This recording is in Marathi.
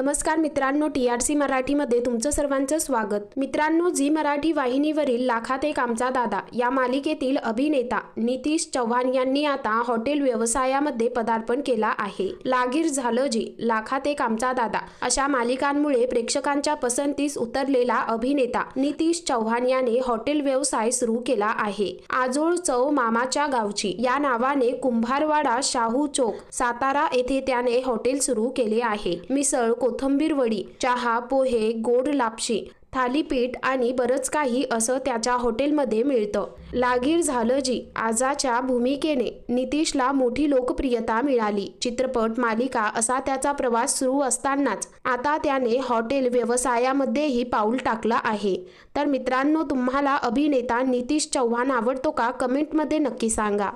नमस्कार मित्रांनो टी आर सी मराठीमध्ये तुमचं सर्वांचं स्वागत. मित्रांनो झी मराठी वाहिनीवरील लाखात एक आमचा दादा या मालिकेतील अभिनेता नितीश चव्हाण यांनी आता हॉटेल व्यवसायामध्ये पदार्पण केला आहे. लागीर झालं जी लाखात एक आमचा दादा अशा मालिकांमुळे प्रेक्षकांच्या पसंतीस उतरलेला अभिनेता नितीश चव्हाण याने हॉटेल व्यवसाय सुरू केला आहे. आजोळ चव मामाच्या गावची या नावाने कुंभारवाडा शाहू चौक सातारा येथे त्याने हॉटेल सुरू केले आहे. मिसळ कोथंबीर वडी चहा पोहे गोड लापशी थालीपीठ आणि बरंच काही असं त्याच्या हॉटेलमध्ये मिळतं. लागीर झालं जी आजाच्या भूमिकेने नितीशला मोठी लोकप्रियता मिळाली. चित्रपट मालिका असा त्याचा प्रवास सुरू असतानाच आता त्याने हॉटेल व्यवसायामध्येही पाऊल टाकलं आहे. तर मित्रांनो तुम्हाला अभिनेता नितीश चव्हाण आवडतो का? कमेंटमध्ये नक्की सांगा.